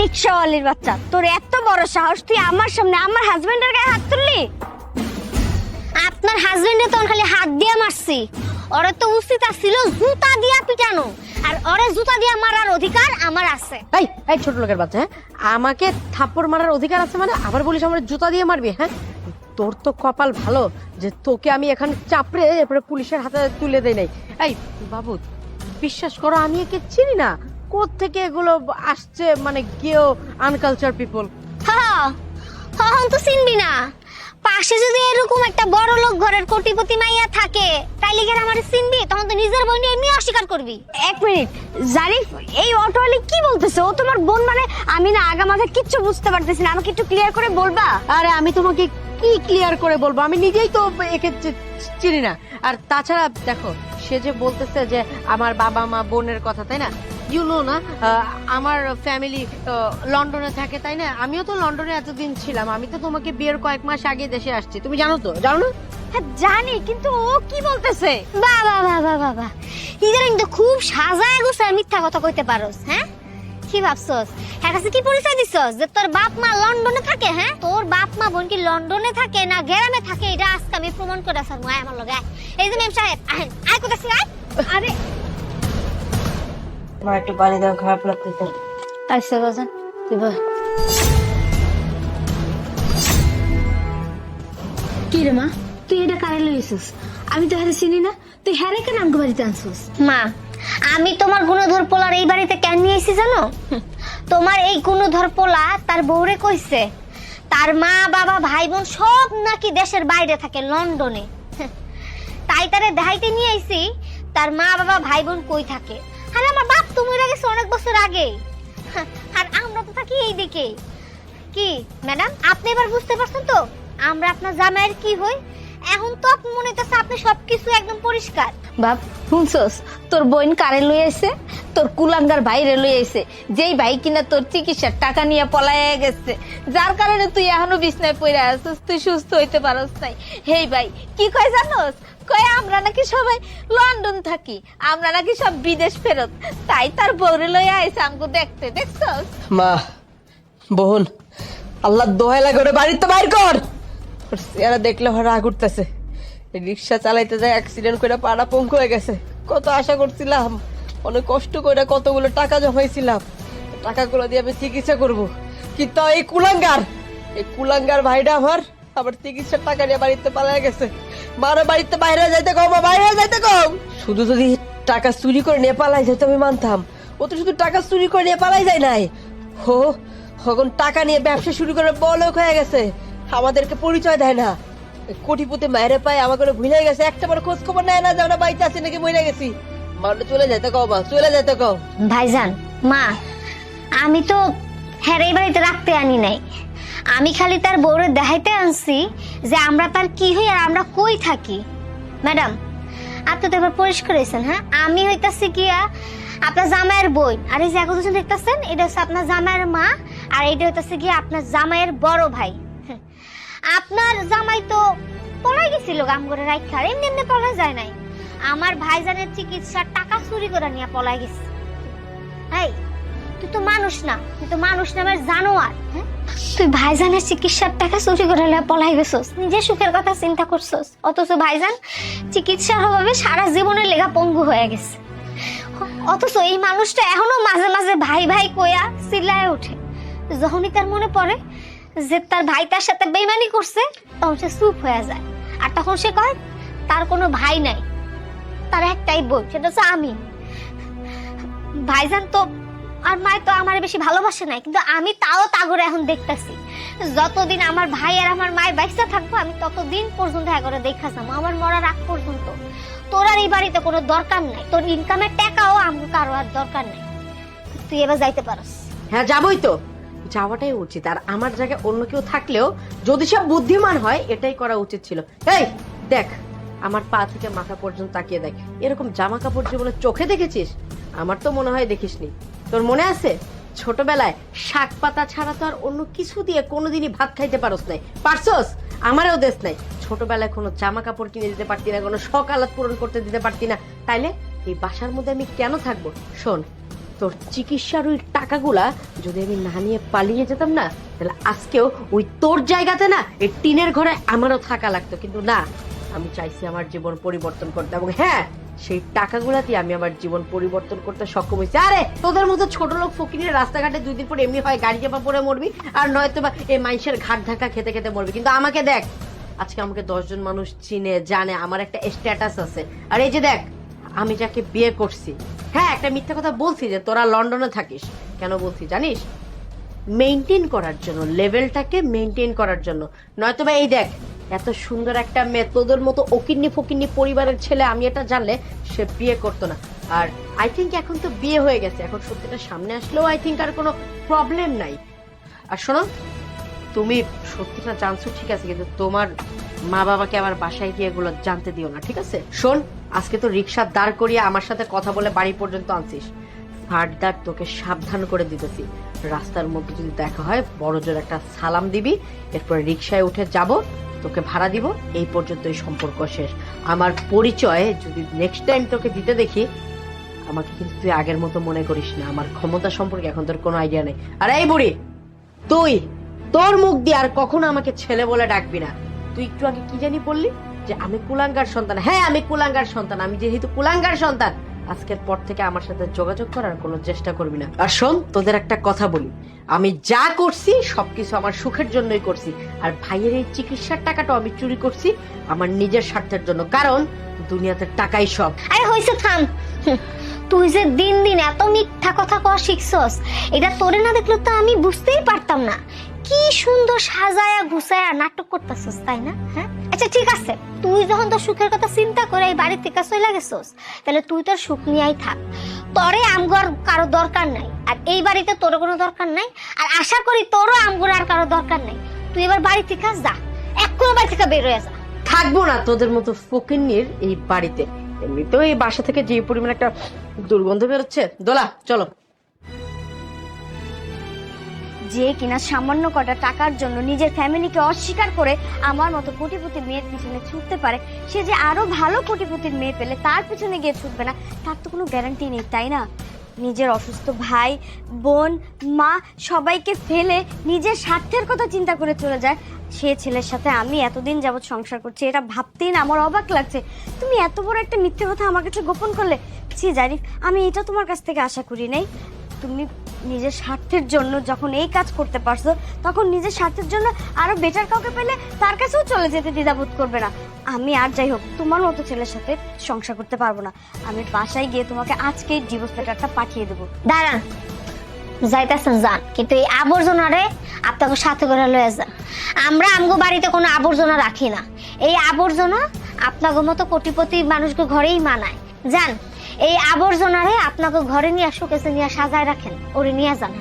রিক্সাওয়ালির বাচ্চা। তোর এত বড় সাহস, তুই আমার সামনে আমার হাজবেন্ডের গায়ে হাত তুললি? আপনার হাজবেন্ডে তো খালি হাত দিয়ে মারছি। ওরে তো উচিত ছিল জুতা দিয়া পিটানো। আর ওরে জুতা দিয়া মারার অধিকার আমার আছে। এই এই ছোট লোকের বাচ্চা হ্যাঁ? আমাকে থাপ্পড় মারার অধিকার আছে মানে আবার বলিস আমার জুতা দিয়ে মারবি হ্যাঁ? তোর তো কপাল ভালো যে তোকে আমি এখানে চাপড়ে এরপরে পুলিশের হাতে তুলে দেই নাই। এই, বাবু, বিশ্বাস করো, আমি একে চিনি না। থেকে এগুলো আসছে? মানে কেউ আনকালচার পিপল হ্যাঁ হ্যাঁ তো চিনবি না। পাশে যদি এরকম একটা বড় লোক ঘরের কোটিপতি মাইয়া থাকে তাইলে কি আমার চিনবি? তখন তো নিজের বোন এমনি অস্বীকার করবি। এক মিনিট জারিফ এই অটোওয়ালি কি বলতেছে? ও তোমার বোন মানে? আমি না আগা মাথা কিচ্ছু বুঝতে পারতেছি না। আমাকে একটু ক্লিয়ার করে বলবা? আরে আমি তোমাকে কি ক্লিয়ার করে বলব? আমি নিজেই তো একে চিনি না। আর তাছাড়া দেখো সে যে বলতেছে যে আমার বাবা মা বোনের কথা তাই না? নো আমার ফ্যামিলি লন্ডনে থাকে তাই না? আমিও তো লন্ডনে এতদিন ছিলাম আমি তো তোমাকে বিয়ের কয়েক মাস আগে দেশে আসছি। তুমি জানো তো জানো না? হ্যাঁ জানি কিন্তু ও কি বলতেছে? বাবা বাবা বাবা ইদানিং তো খুব সাজায় গুছায় মিথ্যা কথা কইতে পারোস হ্যাঁ? কি ভাবছস? হ্যাঁ কাছে কি পরিচয় দিছস যে তোর বাপ মা লন্ডনে থাকে হ্যাঁ? তোর বাপ মা বোন কি লন্ডনে থাকে না গ্রামে থাকে? এটা আজকে আমি প্রমাণ করে আসার আয় আমার লগে। এই যে মেম সাহেব আয় কোথায় আয়? আরে আমার একটু পানি দেওয়া খারাপ লাগতেছে। আচ্ছা বাজান তুই বল কি রে মা? তুই এটা কারে লইছিস আমি তো হারে চিনি না তুই হ্যারে কেন আমাকে বাড়িতে আনছিস? মা আমি তোমার গুণধর পোলার এই বাড়িতে কেন নিয়ে এসেছি জানো? তোমার এই গুণধর পোলা তার বউরে কইছে তার মা বাবা ভাই বোন সব নাকি দেশের বাইরে থাকে লন্ডনে। তাই তারে দেখাইতে নিয়ে আইছি তার মা বাবা ভাই বোন কই থাকে? আর আমার বাপ তো অনেক বছর আগে। আর আমরা তো থাকি এই দিকে। কি, ম্যাডাম, আপনি এবার বুঝতে পারছেন তো? আমরা আপনার জামাইয়ের কি হই? এখন তো আপনি মনে হইতেছে আপনি সবকিছু একদম পরিষ্কার। বাপ, শুনছস? তোর বোন কারে লই আইছে? তোর কুলাঙ্গার বাইরে লই আইছে। যেই ভাই কিনা তোর চিকিৎসার টাকা নিয়ে পলায় গেছে। যার কারণে তুই এখনও বিছনায় পড়ে আছিস, তুই সুস্থ হইতে পারস নাই। হেই ভাই, কি কয় জানোস? কয় আমরা নাকি সবাই লন্ডন থাকি, আমরা নাকি সব বিদেশ ফেরত। তাই তার বউরে লইয়া আইছে আমগো দেখতে, দেখছস? মা, বোন আল্লাহ দোহাই লাগে ওরে বাড়িতে বাইর কর। চেহারা দেখলে রাগ উঠতেছে। রিক্সা চালাইতে যায় অ্যাক্সিডেন্ট করে পাড়া পঙ্ক হয়ে গেছে। কত আশা করছিলাম, অনেক কষ্ট করে কতগুলো টাকা জমাইছিলাম। টাকাগুলো দিয়ে আমি চিকিৎসা করব। কিন্তু এই কুলাঙ্গার এই কুলাঙ্গার ভাইটা আমার, আবার চিকিৎসার টাকা নিয়ে বাড়িতে পালায় গেছে। মারো বাড়িতে বাইরে যাইতে কম বাইরে যাইতে কম। শুধু যদি টাকা চুরি করে নিয়ে পালাই যেত আমি মানতাম। ও তো শুধু টাকা চুরি করে নিয়ে পালাই যায় নাই। হো এখন টাকা নিয়ে ব্যবসা শুরু করে বলক হয়ে গেছে। আমাদেরকে পরিচয় দেয় না। কোটিপতি মায়ের পায় আমাকে ভুলে গেছে। একটা বার খোঁজ খবর নেয় না যে আমরা বাড়িতে আছি নাকি ভুলে গেছি। মানে চলে যেতে কও মা চলে যেতে কও। ভাইজান মা আমি তো হ্যাঁ এই বাড়িতে রাখতে আনি নাই। আমি খালি তার বউরে দেখাইতে আনছি যে আমরা তার কি হই আর আমরা কই থাকি। ম্যাডাম, আপনি তো এবার পরিষ্কার হয়েছেন হ্যাঁ? আমি হইতাছি কিয়া আপনার জামাইয়ের বই। আর এই যে এখন দেখতেছেন, এটা হচ্ছে আপনার জামাইয়ের মা, আর এটা হইতাছে গিয়ে আপনার জামাইয়ের বড় ভাই। আপনার জামাই তো পড়াই গেছিল গাম করে রাখা এমনি এমনি পড়া যায় নাই। আমার ভাইজানের চিকিৎসার টাকা চুরি করে নিয়ে পলাই গেছে। এই তুই তো মানুষ না, তুই তো মানুষ নামের জানোয়ার হ্যাঁ? তুই ভাইজানের চিকিৎসার টাকা চুরি করে পলাই গেছস নিজের সুখের কথা চিন্তা করছস, অথচ ভাইজান চিকিৎসার অভাবে সারা জীবনের লেগা পঙ্গু হয়ে গেছে। অথচ এই মানুষটা এখনও মাঝে মাঝে ভাই ভাই কইয়া চিল্লায় ওঠে। যখনই তার মনে পড়ে যে তার ভাই তার সাথে বেইমানি করছে, তখন সে চুপ হয়ে যায়। আর তখন সে কয়, তার কোনো ভাই নাই, তার একটাই বই সেটা হচ্ছে আমি। ভাইজান তো আর মায় তো আমার বেশি ভালোবাসে নাই, কিন্তু আমি তাও তাগরে এখন দেখতেছি। যতদিন আমার ভাই আর আমার মায়ের বাইসা থাকব, আমি ততদিন পর্যন্ত একরে দেখা যাব আমার মরার আগ পর্যন্ত। তোর আর এই বাড়িতে কোনো দরকার নাই, তোর ইনকামের টাকাও আমার কারও আর দরকার নাই। তুই এবার যাইতে পারস। হ্যাঁ যাবই তো। যাওয়াটাই উচিত, আর আমার জায়গায় অন্য কেউ থাকলেও যদি সব বুদ্ধিমান হয়, এটাই করা উচিত ছিল। এই, দেখ, আমার পা থেকে মাথা পর্যন্ত তাকিয়ে দেখ, এরকম জামা কাপড় জীবনে চোখে দেখেছিস? আমার তো মনে হয় দেখিসনি। তোর মনে আছে? ছোটবেলায় শাক পাতা ছাড়া তো আর অন্য কিছু দিয়ে কোনোদিনই ভাত খাইতে পারস নাই। পারছস? আমারও দেশ নাই। ছোটবেলায় কোনো জামা কাপড় কিনে দিতে পারতি না, কোনো সকালাত পূরণ করতে দিতে পারতি না। তাইলে এই বাসার মধ্যে আমি কেন থাকব? শোন, তোর চিকিৎসার ওই টাকাগুলা যদি আমি না নিয়ে পালিয়ে যেতাম না, তাহলে আজকেও ওই তোর জায়গাতে না এই টিনের ঘরে আমারও থাকা লাগতো। কিন্তু না, আমি চাইছি আমার জীবন পরিবর্তন করতে। এবং হ্যাঁ সেই টাকাগুলা দিয়ে আমি আমার জীবন পরিবর্তন করতে সক্ষম হয়েছি। আরে, তোদের মতো ছোট লোক ফকিরের রাস্তাঘাটে দুই দিন পরে এমনি হয় গাড়ি চাপা পরে মরবি, আর নয়তো বা এই মানুষের ঘাট ধাক্কা খেতে খেতে মরবি। কিন্তু আমাকে দেখ, আজকে আমাকে দশজন মানুষ চিনে, জানে, আমার একটা স্ট্যাটাস আছে। আর এই যে দেখ, আমি যাকে বিয়ে করছি হ্যাঁ একটা মিথ্যা কথা বলছি যে তোরা লন্ডনে থাকিস। কেন বলছি, জানিস? মেনটেন করার জন্য লেভেলটাকে মেনটেন করার জন্য। নয়তো বা এই দেখ, এত সুন্দর একটা মেয়ে তোদের মতো ওকিন্নি ফকিন্নি পরিবারের ছেলে, আমি এটা জানলে সে বিয়ে করতো না। আর আই থিঙ্ক এখন তো বিয়ে হয়ে গেছে। এখন সত্যিটা সামনে আসলেও আই থিঙ্ক আর কোনো প্রবলেম নাই। আর শোনো, তুমি সত্যিটা জানছো, ঠিক আছে, কিন্তু তোমার মা বাবাকে আবার বাসায় গিয়ে এগুলো জানতে দিও না, ঠিক আছে? শোন, আজকে তো রিক্সা দাঁড় করিয়ে আমার সাথে কথা বলে বাড়ি পর্যন্ত আনছিস। ফার্দার তোকে সাবধান করে দিতেছি। রাস্তার মধ্যে যদি দেখা হয় বড় জোর একটা সালাম দিবি, এরপরে রিক্সায় উঠে যাব, তোকে ভাড়া দিব, এই পর্যন্ত এই সম্পর্ক শেষ। আমার পরিচয় যদি নেক্সট টাইম তোকে দিতে দেখি, আমাকে কিন্তু তুই আগের মতো মনে করিস না। আমার ক্ষমতা সম্পর্কে এখন তোর কোনো আইডিয়া নেই। আর এই বুড়ি, তুই, তোর মুখ দিয়ে আর কখনো আমাকে ছেলে বলে ডাকবি না। তুই একটু আগে কি জানি বললি যে, আমি কুলাঙ্গার সন্তান। হ্যাঁ আমি কুলাঙ্গার সন্তান। আমি যেহেতু কুলাঙ্গার সন্তান আজকের পর থেকে আমার সাথে যোগাযোগ করার কোনো চেষ্টা করবি না। আর শোন, তোদের একটা কথা বলি। আমি যা করছি, সবকিছু আমার সুখের জন্যই করছি। আর ভাইয়ের এই চিকিৎসার টাকাটাও আমি চুরি করছি আমার নিজের স্বার্থের জন্য। কারণ, দুনিয়াতে টাকাই সব আরে হয়েছে থাম। তুই যে দিন দিন এত মিথ্যা কথা কওয়া শিখছস, এটা তোরে না দেখলে তো আমি বুঝতেই পারতাম না। কি সুন্দর সাজায়া গুছায়া নাটক করতেছস, তাই না? হ্যাঁ? আচ্ছা ঠিক আছে। তুই যখন তোর সুখের কথা চিন্তা করে এই বাড়ি থেকে চলে গেছস, তাহলে তুই তোর সুখ নিয়েই থাক। তরে আমগর কারও দরকার নাই, আর এই বাড়িতে তোর কোনো দরকার নাই, আর আশা করি তোরও আমগর আর কারও দরকার নাই। তুই এবার বাড়ি থেকে যা, এক্ষুনি বাড়ি থেকে বের হয়ে যা। থাকব না তোদের মতো ফকিন্নির এই বাড়িতে। এমনিতেও এই বাসা থেকে যে পরিমাণ একটা দুর্গন্ধ বেরোচ্ছে। দোলা, চলো। যে কিনা সামান্য কটা টাকার জন্য নিজের ফ্যামিলিকে অস্বীকার করে আমার মতো কোটিপতি মেয়ের পিছনে ছুটতে পারে, সে যে আরও ভালো কোটিপতির মেয়ে পেলে তার পিছনে গিয়ে ছুটবে না, তার তো কোনো গ্যারান্টি নেই, তাই না? নিজের অসুস্থ ভাই, বোন, মা সবাইকে ফেলে নিজের স্বার্থের কথা চিন্তা করে চলে যায়। সে ছেলের সাথে আমি এতদিন যাবৎ সংসার করছি, এটা ভাবতেই না, আমার অবাক লাগছে। তুমি এত বড় একটা মিথ্যে কথা আমার কাছে গোপন করলে? ছি জানি আমি এটা তোমার কাছ থেকে আশা করি নাই। তুমি নিজের স্বার্থের জন্য যখন এই কাজ করতে পারছ, তখন নিজের স্বার্থের জন্য আরও বেটার কাউকে পেলে তার কাছেও চলে যেতে দ্বিধাবোধ করবে না। আমি আর যাই হোক, তোমার মতো ছেলের সাথে সংসার করতে পারব না। আমি বাসায় গিয়ে তোমাকে আজকে ডিভোর্স লেটারটা পাঠিয়ে দেবো। দাঁড়ান যাইতেছেন, যান। কিন্তু এই আবর্জনারে আপনাকে সাথে করে লয়ে যান আমরা আমগো বাড়িতে কোনো আবর্জনা রাখি না। এই আবর্জনা আপনাকে মতো কোটিপতি মানুষকে ঘরেই মানায়। যান। এই আবর্জনারে আপনাকে ঘরে নিয়ে শোকেসে নিয়ে সাজায় রাখেন, ওরে নিয়ে যান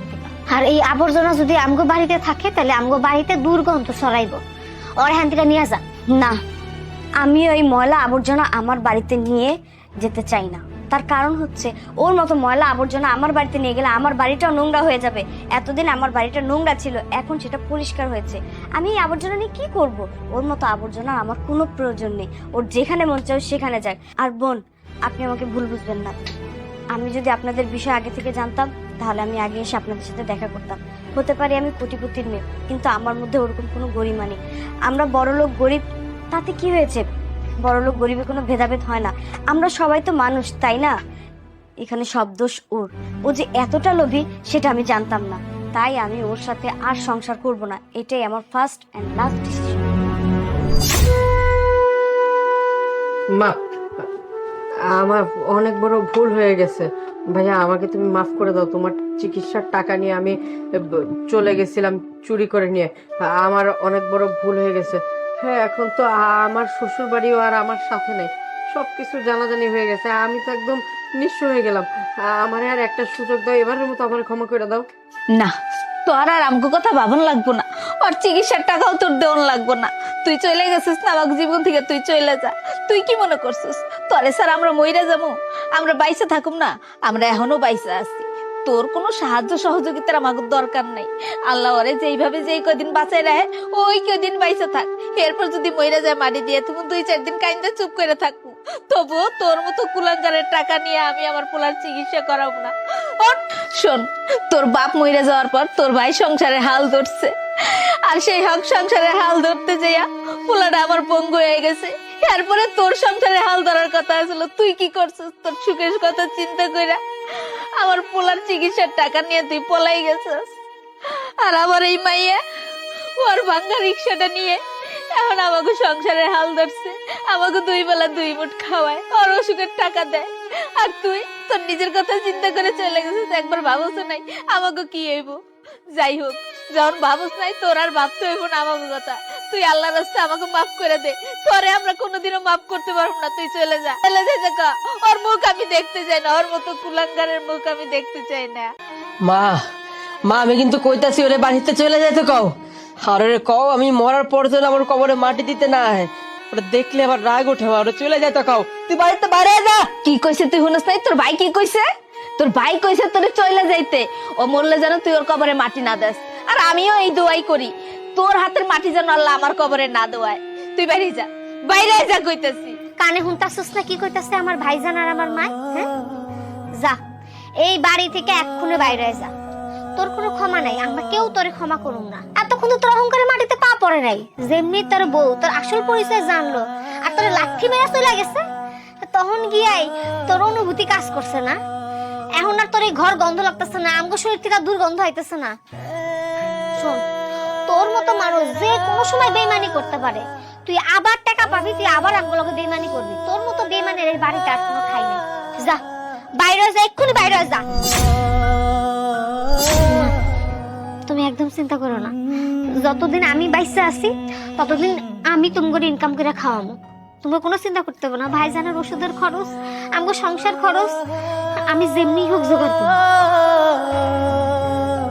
আর এই আবর্জনা যদি আমগো বাড়িতে থাকে, তাহলে আমগো বাড়িতে দুর্গন্ধ ছড়াইব। ওর হ্যান থেকে নিয়ে যান। না, আমি ওই ময়লা আবর্জনা আমার বাড়িতে নিয়ে যেতে চাই না। তার কারণ হচ্ছে, ওর মতো ময়লা আবর্জনা আমার বাড়িতে নিয়ে গেলে আমার বাড়িটাও নোংরা হয়ে যাবে। এতদিন আমার বাড়িটা নোংরা ছিল, এখন সেটা পরিষ্কার হয়েছে। আমি এই আবর্জনা নিয়ে কি করব? ওর মতো আবর্জনা আমার কোনো প্রয়োজন নেই। ওর যেখানে মন চায় সেখানে যাক। আর বোন আপনি আমাকে ভুল বুঝবেন না। আমি যদি আপনাদের বিষয় আগে থেকে জানতাম, তাহলে আমি আগে এসে আপনাদের সাথে দেখা করতাম। হতে পারে আমি কোটিপতির মেয়ে, কিন্তু আমার মধ্যে ওরকম কোনো গরিমা নেই। আমরা বড়লোক গরিব, তাতে কি হয়েছে? বড়লোক গরিবে কোনো ভেদাভেদ হয় না। আমরা সবাই তো মানুষ, তাই না? এখানে সব দোষ ওর। ও যে এতটা লোভী, সেটা আমি জানতাম না। তাই আমি ওর সাথে আর সংসার করব না। এটাই আমার ফার্স্ট অ্যান্ড লাস্ট ডিসিশন মা আমার অনেক বড় ভুল হয়ে গেছে। ভাইয়া, আমাকে তুমি মাফ করে দাও। তোমার চিকিৎসার টাকা নিয়ে আমি চলে গেছিলাম চুরি করে নিয়ে। আমার অনেক বড় ভুল হয়ে গেছে। হ্যাঁ এখন তো আমার শ্বশুর বাড়িও আর আমার সাথে নেই। সব সবকিছু জানাজানি হয়ে গেছে। আমি তো একদম নিঃস্ব হয়ে গেলাম। আমার আর একটা সুযোগ দাও। এবারের মতো আমার ক্ষমা করে দাও। না, তোর আর আমগো কথা ভাবন লাগবো না। ওর চিকিৎসার টাকাও তোর দেওয়ান লাগবো না। তুই চলে গেছিস না আমাকে জীবন থেকে, তুই চলে যা। তুই কি মনে করছিস? তোরে স্যার, আমরা মইরা যাব। আমরা বাইসে থাকুম না, আমরা এখনও বাইসে আছি। তোর কোনো সাহায্য সহযোগিতার আমাকে দরকার নাই। আল্লাহ ওরে যেইভাবে যেই কদিন বাঁচাই রাখে, ওই কদিন বাইসে থাক। এরপর যদি মইরা যায় মারি দিয়ে, তুমি দুই চার দিন কাইন্দা চুপ করে থাকব। তবুও তোর মতো কুলাঙ্গারের টাকা নিয়ে আমি আমার পোলার চিকিৎসা করাবো না! শোন, তোর বাপ মইরা যাওয়ার পর তোর ভাই সংসারে হাল ধরছে। আর সেই হক সংসারে হাল ধরতে যাইয়া পোলাটা আমার পঙ্গু হয়ে গেছে। এরপরে তোর সংসারে হাল ধরার কথা আসলো। তুই কি করছিস? তোর সুখের কথা চিন্তা কইরা আমার পোলার চিকিৎসার টাকা নিয়ে তুই পলাই গেছিস। আর আমার এই মাইয়া, ওর ভাঙ্গা রিক্সাটা নিয়ে এখন আমাকে সংসারে হাল ধরছে। আমাকে দুই বেলা দুই মুঠ খাওয়ায়, ওর অসুখের টাকা দেয়। আর তুই তোর নিজের কথা চিন্তা করে চলে গেছিস, একবার ভাবছ নাই আমাকে কি হইব? যাই হোক, যখন ভাবস নাই তোর আর ভাবতে হইব না আমাকে কথা। তুই আল্লাহর রাস্তা আমাকে মাফ করে দে। তোরে আমরা কোনোদিনও মাফ করতে পারব না তুই চলে যা। চলে যা দেখা ওর মুখ আমি দেখতে চাই না ওর মতো কুলাঙ্গারের মুখ আমি দেখতে চাই না। মা মা আমি কিন্তু কইতাছি ওরে বাড়িতে চলে যেতে কও। আর ওরে কও আমি মরার পর যেন আমার কবরে মাটি দিতে না হয়। ওটা দেখলে আমার রাগ ওঠে ওরে চলে যেতে কও। তুই বাড়িতে বাইরে যা। কি কইছে তুই শুনস নাই? তোর ভাই কি কইছে? তোর ভাই কইছে তোরে চলে যাইতে। ও মরলে যেন তুই ওর কবরে মাটি না দেস। আর আমিও এই দোয়াই করি। তোর হাতের মাটি যেন আল্লাহ আমার কবরে না দোয়ায় তুই বাইরে যা। বাইরে যা কইতেছি। কানে হুনতাছস না কি কইতাছে আমার ভাইজান আর আমার মা হ্যাঁ? যা, এই বাড়ি থেকে এক্ষুনি বাইরে যা। তোর কোনো ক্ষমা নাই আমরা কেউ তোরে ক্ষমা করুম না। এতক্ষণ তো তোর অহংকারে মাটিতে পা পড়ে নাই। যেমনি তোর বউ, তোর আসল পরিচয় জানলো, আর তোর লাঠি মেরা চলে গেছে, তখন গিয়াই তোর অনুভূতি কাজ করছে না। এখন আর তোর এই ঘর গন্ধ লাগতেছে না, আমগো শরীর থেকে দুর্গন্ধ হইতেছে না। শোন তোর মতো মানুষ যে কোনো সময় বেইমানি করতে পারে। তুই আবার টাকা পাবি, তুই আবার আমগুলোকে বেইমানি করবি। তোর মতো বেইমানের এই বাড়িতে আর কোনো খাই নাই। যা, বাইরে যা, এক্ষুনি বাইরে যা। তুমি একদম চিন্তা করো না। যতদিন আমি বাইসে আছি, ততদিন আমি তোমাকে ইনকাম করে খাওয়াবো। তুমি কোনো চিন্তা করতে হবে না। ভাইজানের ওষুধের খরচ আমগো সংসার খরচ, আমি যেমনি হোক জোগাড় করব।